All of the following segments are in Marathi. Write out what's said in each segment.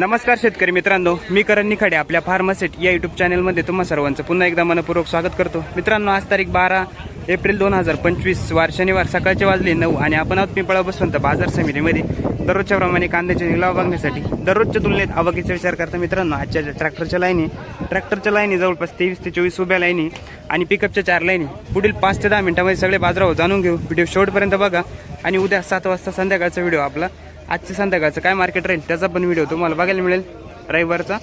नमस्कार शेतकरी मित्रांनो मी करण निखाडे आपल्या फार्मासेट या युट्यूब चॅनलमध्ये तुम्हा सर्वांचं पुन्हा एकदा मनपूर्वक स्वागत करतो. मित्रांनो आज तारीख बारा एप्रिल दोन हजार पंचवीस वार शनिवार सकाळचे वाजले नऊ आणि आपण आहोत पिंपळा बसवंत बाजार समितीमध्ये. दररोजच्या प्रमाणे कांद्याचे निलाव बघण्यासाठी दररोजच्या तुलनेत आवाकीचा विचार करता मित्रांनो आजच्या ट्रॅक्टरच्या लाईनी ट्रॅक्टरच्या लाईनी जवळपास तेवीस ते चोवीस उभ्या लाईनी आणि पिकअपच्या चार लाईनी पुढील पाच ते दहा मिनिटामध्ये सगळे बाजारावर जाणून घेऊ. व्हिडिओ शेवटपर्यंत बघा आणि उद्या सात वाजता संध्याकाळचा व्हिडिओ आपला आजचं संध्याकाळचं काय मार्केट राहील त्याचा पण व्हिडिओ तुम्हाला बघायला मिळेल. रविवारचा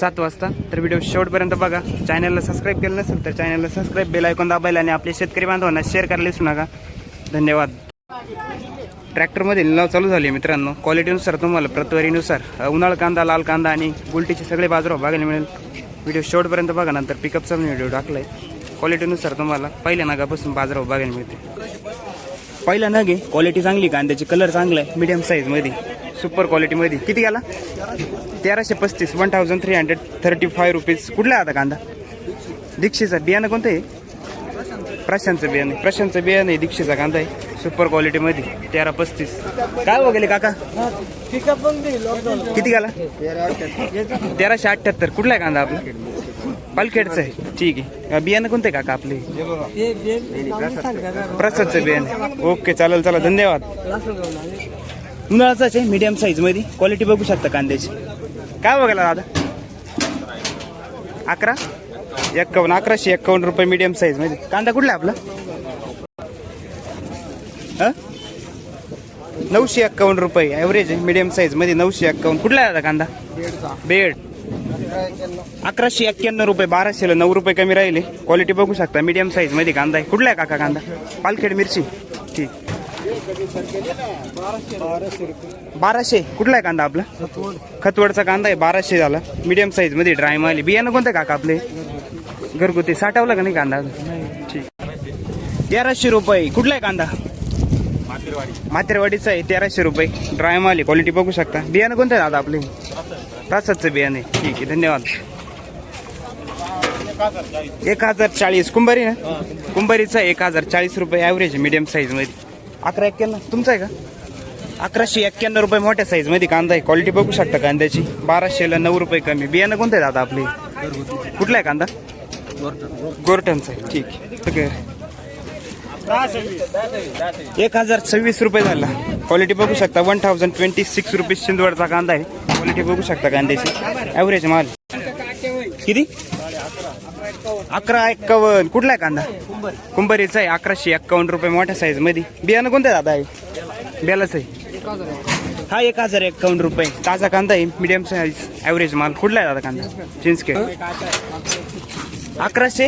सात वाजता. तर व्हिडिओ शेवटपर्यंत बघा. चॅनलला सबस्क्राईब केलं नसेल तर चॅनलला सबस्क्राईब बेल ऐकून दाबायला आणि आपल्या शेतकरी बांधवांना शेअर करायला विसरू नका. धन्यवाद. ट्रॅक्टरमध्ये लिलाव चालू झाले मित्रांनो. क्वालिटीनुसार तुम्हाला प्रतवारीनुसार उन्हाळ कांदा लाल कांदा आणि गुलटीचे सगळे बाजार बघायला मिळेल. व्हिडिओ शेवटपर्यंत बघा नंतर पिकअपचा पण व्हिडिओ आहे क्वालिटीनुसार तुम्हाला पहिल्या नागापासून बाजारावर बघायला मिळते पहिला नग आहे. क्वालिटी चांगली कांद्याची कलर चांगला आहे. मिडियम साईजमध्ये सुपर क्वालिटीमध्ये किती गेला? तेराशे पस्तीस. One thousand three hundred thirty five rupees कुठला आहे आता कांदा? दीक्षेचा बियाणं कोणतं आहे? प्रशांतचं बियाणं आहे. प्रशांतचं बियाणं आहे. दीक्षेचा कांदा आहे. सुपर क्वालिटीमध्ये तेरा पस्तीस. काय वगैरे काका? किती गेला? तेराशे अठ्ठ्याहत्तर. कुठला आहे कांदा आपला? पालखेडचं आहे. ठीक आहे. बियाणं कोणतं आहे काका आपले? प्रसादचं बियाणं. ओके चालेल चला धन्यवाद. उन्हाळाचाच आहे मीडियम साईजमध्ये क्वालिटी बघू शकता कांद्याची. काय बघायला दादा? अकरा? एक्कावन्न अकराशे एक्कावन्न रुपये मीडियम साईजमध्ये कांदा कुठला आहे आपला? हं? नऊशे एक्कावन्न रुपये. ॲव्हरेज आहे मीडियम साईजमध्ये नऊशे एक्कावन्न. कुठला दादा कांदा? बेड. अकराशे एक्क्याण्णव रुपये बाराशेला नऊ रुपये कमी राहिले. क्वालिटी बघू शकता. मीडियम साईजमध्ये कांदा आहे. कुठला आहे काका कांदा? पालखेड मिरची. ठीक. बाराशे. कुठला आहे कांदा आपला? खतवडचा कांदा आहे. बाराशे झाला. मीडियम साईजमध्ये ड्राय माली बियाणं कोणतं काका आपले? घरगुती. साठवला का नाही कांदा? ठीक. तेराशे रुपये. कुठला आहे कांदा? मातेरवाडीचा आहे. तेराशे रुपये. ड्राय माल क्वालिटी बघू शकता. बियाणं कोणतं आहे दादा आपले? तासाचं बियाणे ठीक आहे धन्यवाद. एक हजार चाळीस कुंभारी ना? कुंभारीचा एक हजार चाळीस रुपये ॲव्हरेज आहे मीडियम साईजमध्ये अकरा एक्क्याण्णव तुमचा आहे का? अकराशे एक्क्याण्णव रुपये मोठ्या साईजमध्ये कांदा आहे. क्वालिटी बघू शकता कांद्याची. बाराशेला नऊ रुपये कमी. बियाणं कोणतं आहे दादा आपले? कुठला आहे कांदा? गोरटनचा आहे. ठीक आहे. ठीक आहे एक हजार सव्वीस रुपये झाला. क्वालिटी बघू शकता. One thousand twenty six rupees शिंदवडचा कांदा आहे. क्वालिटी बघू शकता कांद्याची. ॲव्हरेज माल. किती? अकरा एक्कावन्न. कुठला आहे कांदा? कुंभारीचा आहे. अकराशे एक्कावन्न रुपये मोठ्या साईजमध्ये. बियाणं कोणतं आहे दादा आहे? बेलाच आहे. हा एक हजार एक्कावन्न रुपये. ताजा कांदा आहे. मिडियम साईज ॲव्हरेज माल. कुठला आहे दादा कांदा? चिंचके अकराशे?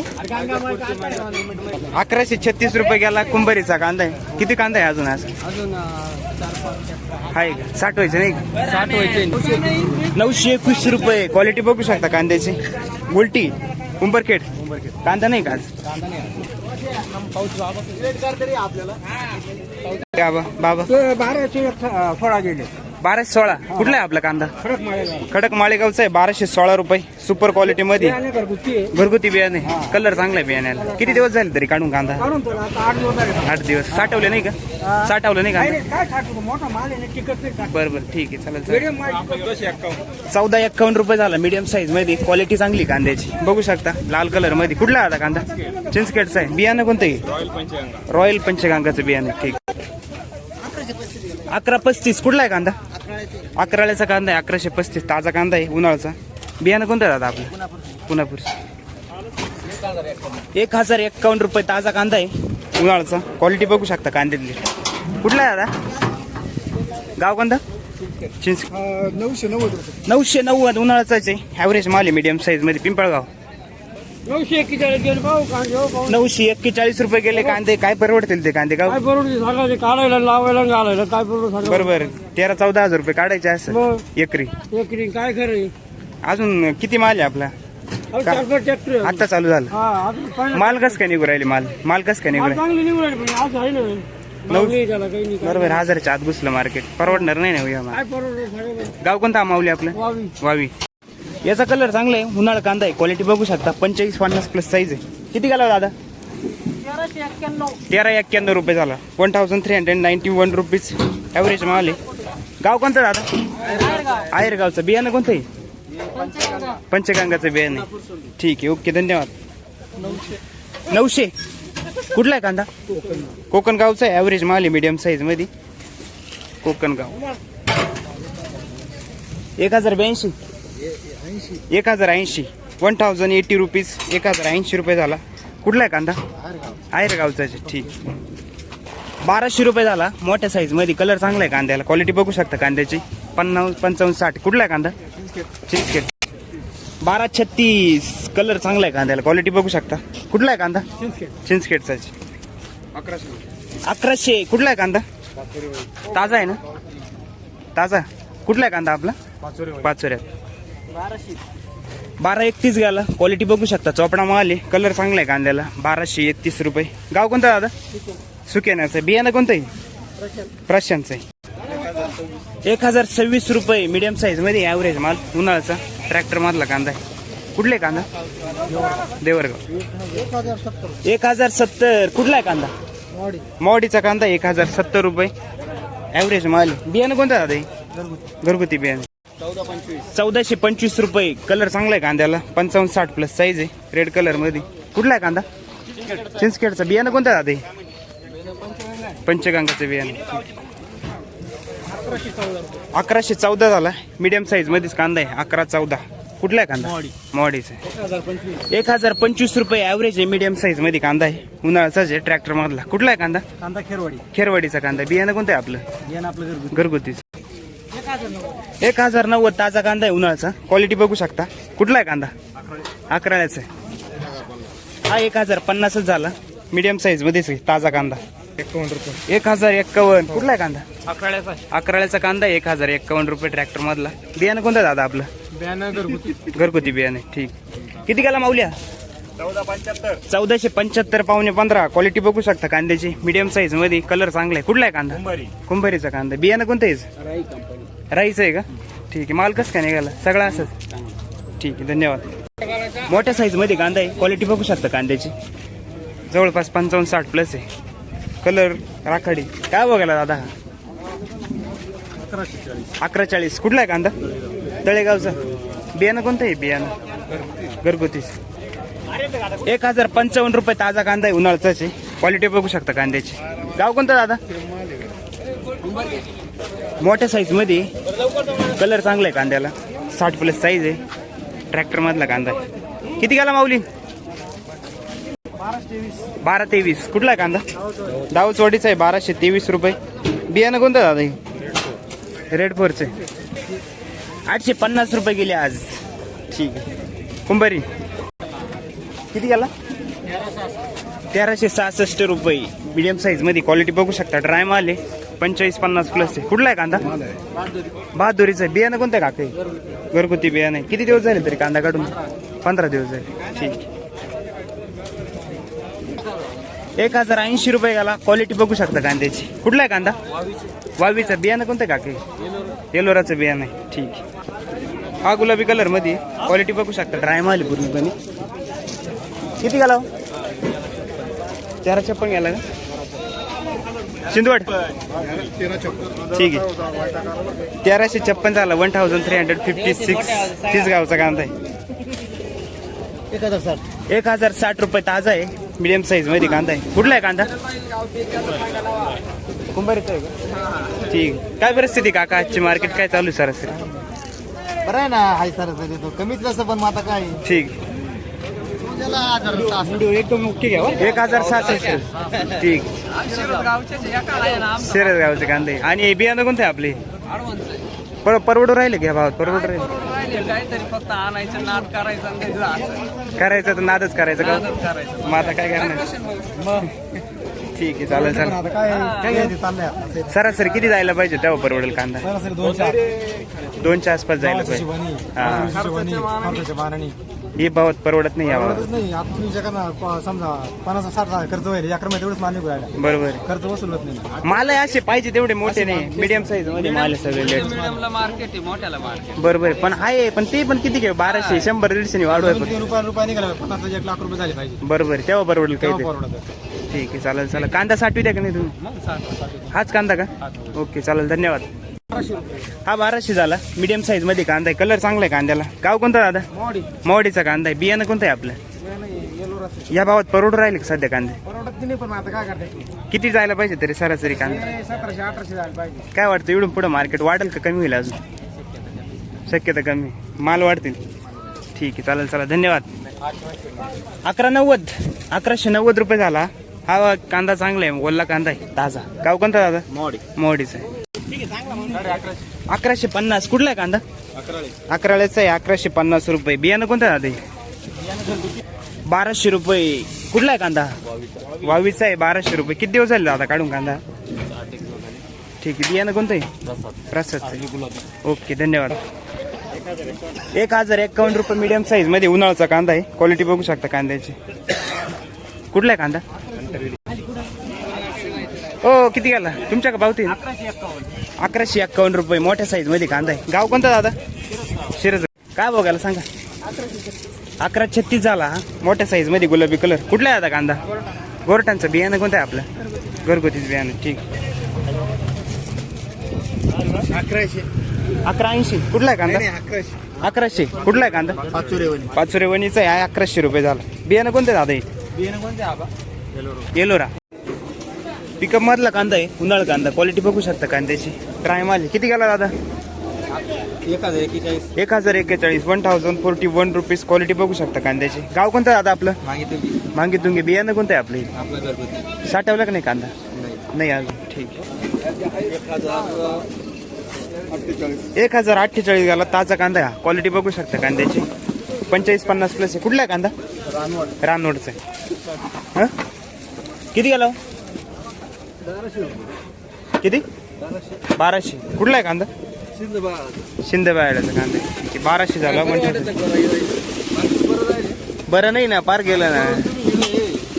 अकराशे छत्तीस रुपये गेला कुंभारीचा कांदा आहे. किती कांदा आहे अजून आज? अजून आहे का साठ व्हायचं नाही का? साठ व्हायचे नऊशे एकवीस रुपये. क्वालिटी बघू शकता कांद्याची. उलटी उंबरखेड कांदा नाही का आज? बाबा. बाबा बाराशे सोळा गेले. बाराशे सोळा. कुठला आहे आपला कांदा? खडक माळेगावचा आहे बाराशे सोळा रुपये. सुपर क्वालिटी मध्ये. घरगुती बियाणे. कलर चांगला आहे बियाण्याला. किती दिवस झाले तरी काढून कांदा? आठ दिवस. साठवले नाही का? साठवलं नाही का बरं बरं. ठीक आहे. चालेल चालेल. चौदा एक्कावन्न रुपये झाला. मीडियम साईजमध्ये. क्वालिटी चांगली कांद्याची. बघू शकता. लाल कलरमध्ये. कुठला आता कांदा? चिंचकेटचा आहे. बियाणं कोणतं आहे? रॉयल पंचगंगाचं बियाणं ठीक. अकरा पस्तीस. कुठला आहे कांदा? अकराळ्याचा कांदा आहे अकराशे पस्तीस. ताजा कांदा आहे उन्हाळ्याचा. बियाणं कोणतं दादा आपलं? पुनापूर एक हजार एक्कावन्न रुपये ताजा कांदा आहे उन्हाळ्याचा. क्वालिटी बघू शकता कांद्यातली. कुठला आहे दादा? गाव चिंच. नऊशे नव्वद रुपये. नऊशे नव्वद उन्हाळ्याचाच आहे. ॲव्हरेज माल आहे मीडियम साईजमध्ये. पिंपळगाव. नऊशे एक्केचाळीस गेले पाहू कांदे हो पाहू. नऊशे एक्केचाळीस रुपये गेले कांदे. काय परवडतील ते कांदे का काय बरोबर सांगायचे? काढायला लावायला आणि घालायला काय बरोबर सांगा. बरोबर. तेरा चौदा हजार रुपये काढायचे असं. मग? एकरी. एकरी काय खरं? अजून किती माल आहे आपला? ट्रॅक्टर आहे. आता चालू झालं. हा पहिला माल कस काय निघू राहिले माल? माल कस काय निघू माल राहिले? चांगली निवड आहे पण आज आहे ना. भाव नाही त्याला काही नाही काय बरोबर हजारच्या आत घुसलं मार्केट परवडणार नाही ना हो या माल. काय परवडलं सांगा बरं. गाव कोणता माऊली आपलं? वावी. वावी. याचा कलर चांगला आहे. उन्हाळा कांदा आहे. क्वालिटी बघू शकता. पंचेचाळीस पन्नास प्लस साईज आहे. किती गेला दादा? तेरा एक्क्याण्णव. रुपये झाला. One thousand three hundred ninety one rupees average माल आहे. गाव कोणतं दादा? आयरगावचं. बियाणं कोणतं आहे? पंचगंगाचं बियाणं ठीक आहे. ओके धन्यवाद. नऊशे. कुठला आहे कांदा? कोकण गावचा आहे. ॲव्हरेज माल आहे मीडियम साईजमध्ये कोकण गाव. एक हजार ब्याऐंशी. एक हजार ऐंशी. वन थाउजंड एटी रुपीज एक हजार ऐंशी रुपये झाला. कुठला आहे कांदा? आहे रे गावचा ठीक. बाराशे रुपये झाला. मोठ्या साईजमध्ये. कलर चांगला आहे कांद्याला. क्वालिटी बघू शकता कांद्याची. पन्नास पंचावन्न साठ. कुठला आहे कांदा? चिंचखेड बारा छत्तीस. कलर चांगला आहे कांद्याला. क्वालिटी बघू शकता. कुठला आहे कांदा? चिंचखेडचा अकराशे. कुठला आहे कांदा? ताजा आहे ना? ताजा. कुठला आहे कांदा आपला? पाचोऱ्यात. बारा एकतीस गेला क्वालिटी बघू शकता. चोपडा माल आहे. कलर चांगला आहे कांद्याला. बाराशे एकतीस रुपये. गाव कोणतं दादा? सुकेनाचं बियाणं कोणतं आहे? प्रशांतचं आहे. एक हजार सव्वीस रुपये मीडियम साईजमध्ये ॲव्हरेज माल. उन्हाळ्याचा. ट्रॅक्टर मधला कांदा आहे. कुठले कांदा? देवरगाव. एक हजार सत्तर. कुठला आहे कांदा? मॉडीचा कांदा एक हजार सत्तर रुपये. ॲव्हरेज माल आहे. बियाणं कोणतं दादा? घरगुती बियाणं. चौदाशे पंचवीस रुपये. कलर चांगला आहे कांद्याला. पंचावन्न साठ प्लस साईज आहे. रेड कलरमध्ये. कुठला आहे कांदा? चिंचखेडचा बियाणं कोणतं दादा हे? पंचगंगाचं बियाणं. अकराशे चौदा झाला. मीडियम साईज मध्येच कांदा आहे. अकरा चौदा. कुठला आहे कांदा? मॉडीचा एक हजार पंचवीस. रुपये ॲव्हरेज आहे मीडियम साईजमध्ये कांदा आहे. उन्हाळ्याचाच आहे ट्रॅक्टर मधला. कुठला आहे कांदा? कांदा खेरवाडी. खेरवाडीचा कांदा. बियाणं कोणतं आहे आपलं? आपलं घरगुती. घरगुतीच. एक हजार नव्वद ताजा कांदा आहे उन्हाळ्याचा. क्वालिटी बघू शकता. कुठला आहे कांदा? अकराळ्याचा आहे. हा एक हजार पन्नासच झाला. मीडियम साईज मध्येच आहे ताजा कांदा. एकावन्न रुपये. एक हजार एक्कावन्न. कुठला आहे कांदा? अकराळ्याचा अकराळ्याचा कांदा आहे, एक हजार एक्कावन्न रुपये ट्रॅक्टर मधला. बियाणं कोणतं दादा आपलं? बॅनर घरगुती. घरगुती बियाणे ठीक. किती गेला माऊल्या? चौदाशे पंच्याहत्तर पावणे पंधरा. क्वालिटी बघू शकता कांद्याची. मीडियम साईजमध्ये कलर चांगला आहे. कुठला आहे कांदा? कुंभारीचा कांदा. बियाणं कोणतं आहे? राईचं आहे का? ठीक आहे. माल कसं काय निघाला? सगळं असंच. ठीक आहे. धन्यवाद. मोठ्या साईजमध्ये कांदा आहे. क्वालिटी बघू शकता कांद्याची. जवळपास पंचावन्न साठ प्लस आहे. कलर राखाडी. काय बघायला दादा हा? अकरा चाळीस. कुठला आहे कांदा? तळेगावचा. बियाणं कोणतं आहे? बियाणं. घरगुतीच. एक हजार पंचावन्न रुपये ताजा कांदा आहे. उन्हाळ्याचाच आहे. क्वालिटी बघू शकता कांद्याची. गाव कोणतं दादा? मोठ्या साईजमध्ये कलर चांगला आहे कांद्याला. साठ प्लस साईज आहे. ट्रॅक्टरमधला कांदा आहे. किती गेला माऊली? बारा तेवीस. कुठला आहे कांदा? दावचवाडीचा आहे बाराशे तेवीस रुपये. बियाणं कोणतं दादा हे? रेड फोरचे आठशे पन्नास रुपये गेले आज. ठीक आहे. कुंभारी. किती गेला? तेराशे सहासष्ट रुपये. मीडियम साईजमध्ये क्वालिटी बघू शकता. ड्राय माल आहे. पंचेचाळीस पन्नास प्लस आहे. कुठला आहे कांदा? बहादुरीचा आहे. बियाणं कोणतं काका? आहे? घरगुती बियाणं आहे. किती दिवस झाले तरी कांदा काढून? पंधरा दिवस झाले. ठीक एक हजार ऐंशी रुपये गेला क्वालिटी बघू शकता कांद्याची. कुठला आहे कांदा? वावीचा. बियाणं कोणतं काके? येलोराचं बियाणं आहे. ठीक आहे. हा गुलाबी कलरमध्ये क्वालिटी बघू शकता. ड्राय माल आहे पूर्णपणे. किती गेला हो? तेरा छप्पन गेला का? शिंदवड. ठीक आहे. तेराशे छप्पन झाला. One thousand three hundred fifty six तीस गावचा कांदा आहे. एक हजार साठ. एक हजार साठ रुपये ताजा आहे. मीडियम साईजमध्ये कांदा आहे. कुठला आहे कांदा? कुंभारीचा आहे का? ठीक. काय परिस्थिती काका? आजची मार्केट काय चालू आहे सरासरी? बरं आहे ना हाय सर कमीच कसं पण मग आता काय? ठीक. एकदम ओके घ्या एक हजार सहासष्ट ठीक. शिरस गावचे कांदे. आणि हे बियाणं कोणते आपले? पर परवडू राहिले घ्या भावात? परवडू राहिले? काहीतरी फक्त आणायचं नाट करायचं तर नादच करायचं का? मग आता काय करणार? ठीक आहे चालेल चालेल? सरासरी किती जायला पाहिजे तेव्हा परवडेल कांदा? सरासरी दोन चार दोनच्या आसपास जायला पाहिजे. हा. मानाने. हे भावात परवडत नाही या परवडतच नाही. आता तुम्ही प- समजा पन्नास साठ हजार खर्च होईल अकरा मध्ये तेवढंच मान्य राहिला. बरोबर. आहे. खर्च वसूल होत नाही. माल आहे असे पाहिजे तेवढे मोठे नाही. मीडियम साईजमध्ये माल आहे सगळे लेट मिडियमला मार्केट आहे मोठ्याला मार्केट बरोबर. आहे. पण आहे पण ते पण किती घे? बाराशे शंभर दीडशे वाढू दोन तीन रुपये रुपये निघाला पन्नास एक लाख रुपये झाले पाहिजे. बरोबर. आहे. तेव्हा परवडेल तेव्हा काही परवडत ठीक आहे चालेल चालेल. कांदा साठवी द्या का नाही तुम्ही? मग सांग हाच कांदा का? ओके चालेल धन्यवाद. हा बाराशे झाला. मीडियम साईजमध्ये कांदा आहे. कलर चांगला आहे कांद्याला. गाव कोणता दादा? मॉडी. मोवाडीचा कांदा आहे. बियाणं कोणतं आहे आपलं? या भावात परवडू राहिले का सध्या कांदे? परवडत नाही पण आता काय करते किती जायला पाहिजे तरी सरासरी कांदा? काय वाटतं इकडून पुढं मार्केट वाढेल का कमी होईल अजून? शक्यता कमी. माल वाढतील. ठीक आहे चालेल चला धन्यवाद. अकरा नव्वद. अकराशे नव्वद रुपये झाला. हा कांदा चांगला आहे. ओल्ला कांदा आहे. ताजा. गाव कोणता दादा? मॉडी. मोडीचा आहे अकराशे पन्नास. कुठला आहे कांदा? अकराळ्याचा आहे अकराशे पन्नास रुपये. बियाणं कोणतं आहे दादा बाराशे रुपये. कुठला आहे कांदा? बावीसचा आहे बाराशे रुपये. किती दिवस झाले दादा काढून कांदा? ठीक आहे. बियाणं कोणतं आहे? प्रसाद ओके धन्यवाद. एक हजार एक्कावन्न रुपये मीडियम साईजमध्ये उन्हाळाचा कांदा आहे. क्वालिटी बघू शकता कांद्याची. कुठला आहे कांदा? हो किती गेला? तुमच्या का पावती अकराशे एक्कावन्न रुपये मोठ्या साईजमध्ये कांदा आहे. गाव कोणता दादा? शिरज काय बघायला सांगा? अकरा छत्तीस झाला हा? मोठ्या साईजमध्ये गुलाबी कलर कुठला आहे आता कांदा? गोरटांचं बियाणं कोणतं आहे आपलं? घरगुतीच बियाणं ठीक. अकराशे. अकरा ऐंशी. कुठला आहे कांदा? अकराशे. अकराशे. कुठला आहे कांदा? पाचुरेवणी. पाचोरे वणीचं आहे अकराशे रुपये झाला. बियाणं कोणतं दादा येलोरा. पिकअप मधला कांदा आहे उन्हाळ कांदा. क्वालिटी बघू शकता कांद्याची. ट्राय माल किती गेला दादा? एक हजार एकेचाळीस एक हजार एक्केचाळीस. One thousand forty one rupees quality बघू शकता कांद्याची. गाव कोणतं दादा आपलं? मागितली मागे बियाणं कोणतं आहे आपलं? आपलं घरगुती साठवलं का नाही कांदा? नाही अजून. ठीक एक हजार अठ्ठेचाळीस एक गेला. ताजा कांदा हा क्वालिटी बघू शकता कांद्याची. पंचेचाळीस पन्नास प्लस आहे. कुठला आहे कांदा? रानवड रानोडचा आहे. हां? किती गेला? हो? किती? बाराशे. कुठला आहे कांदा? शिंदे बायडाचा कांदा. आहे. बाराशे झाला. म्हणजे बरं नाही ना पार गेलं ना.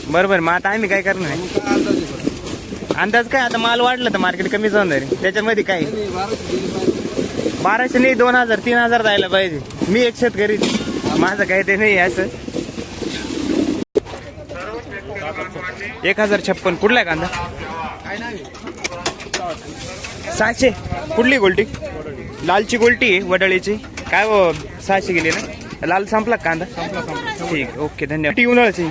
बरं बरं मग आता आम्ही काय करणार? आहे? अंदाज काय? आता माल वाढलं तर मार्केट कमी जाऊन जाईल. त्याच्यामध्ये काय? बाराशे नाही दोन हजार तीन हजार जायला पाहिजे. मी एक शेतकरी माझं काय ते नाही असं. एक हजार छप्पन. कुठला आहे कांदा? सहाशे. कुठली गोल्टी? लालची गोल्टी आहे वडळीची. काय हो सहाशे गेली ना? लाल संपला कांदा? ठीक ओके धन्यवाद. उन्हाळ्याची.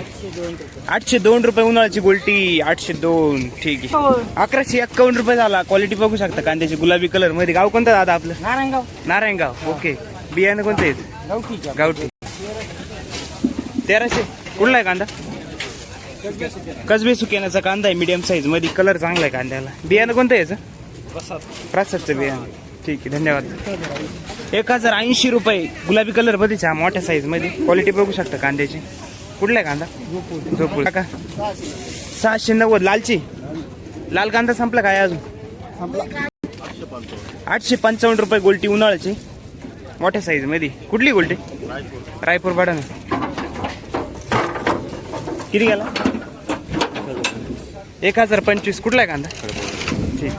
आठशे दोन रुपये उन्हाळ्याची गोल्टी आठशे दोन. ठीक आहे. अकराशे एक्कावन्न रुपये झाला. क्वालिटी बघू शकता कांद्याची गुलाबी कलरमध्ये. गाव कोणतं दादा आपलं? नारायणगाव. नारायणगाव. ओके. बियाणं कोणतं गावठी. गावठी. तेराशे. कुठला आहे कांदा? कसबे सुकेनाचा कांदा आहे मीडियम साईजमध्ये कलर चांगला आहे कांद्याला. बियाणं कोणतं आहे याचं? प्रसादचं बियाणं. ठीक आहे धन्यवाद. एक हजार ऐंशी रुपये. गुलाबी कलरमध्ये हा मोठ्या साईजमध्ये. क्वालिटी बघू शकता कांद्याची. कुठला आहे कांदा? झोपूळ. का? सहाशे नव्वद. लालची? लाल कांदा संपला काय अजून? आठशे पंचावन्न रुपये गोल्टी उन्हाळ्याची. मोठ्या साईजमध्ये. कुठली गोल्टी? रायपूर. भाडा किती गेला? एक हजार पंचवीस. कुठला आहे कांदा? ठीक.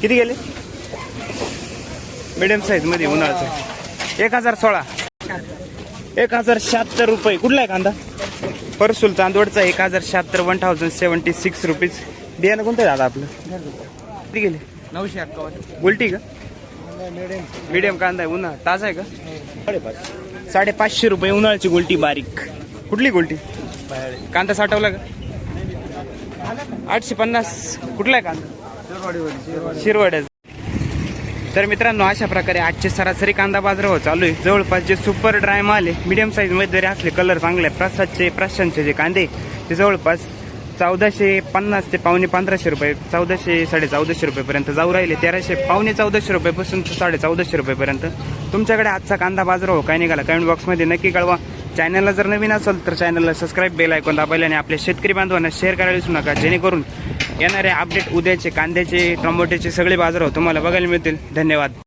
किती गेले? मिडियम साईजमध्ये उन्हाळ्याचं. एक हजार सोळा. एक हजार शहात्तर रुपये. कुठला आहे कांदा? परसूल चांदवडचा एक हजार शहात्तर one thousand seventy six rupees बियाणं कोणतं दादा आपलं? किती गेले? नऊशे अक्कावन्न उलटी का? मीडियम कांदा आहे. उन्हाळ. ताजा आहे का? साडेपाचशे रुपये उन्हाळ्याची गोल्टी बारीक. कुठली गोल्टी कांदा साठवला का? आठशे पन्नास. कुठला आहे कांदा? शिरवाड्याचा. तर मित्रांनो अशा प्रकारे आजचे सरासरी कांदा बाजारावर हो चालू आहे. जवळपास जे सुपर ड्राय माल आहे मीडियम साईजमध्ये जरी असले कलर चांगले प्रसादचे प्रशांतचे जे कांदे ते जवळपास चौदाशे पन्नास ते पावणे पंधराशे रुपये चौदाशे साडे चौदाशे रुपयेपर्यंत जाऊ राहिले. तेराशे पावणे चौदाशे रुपयेपासून ते साडे चौदाशे रुपयेपर्यंत तुमच्याकडे आजचा कांदा बाजार हो काय निघाला? कमेंट बॉक्समध्ये नक्की कळवा. चॅनलला जर नवीन असेल तर चॅनलला सबस्क्राईब बेल ऐकून दाबायला आणि आपल्या शेतकरी बांधवांना शेअर करायला विसरू नका. जेणेकरून येणारे अपडेट उद्याचे कांद्याचे टोमॅटोचे सगळे बाजार तुम्हाला बघायला मिळतील. धन्यवाद.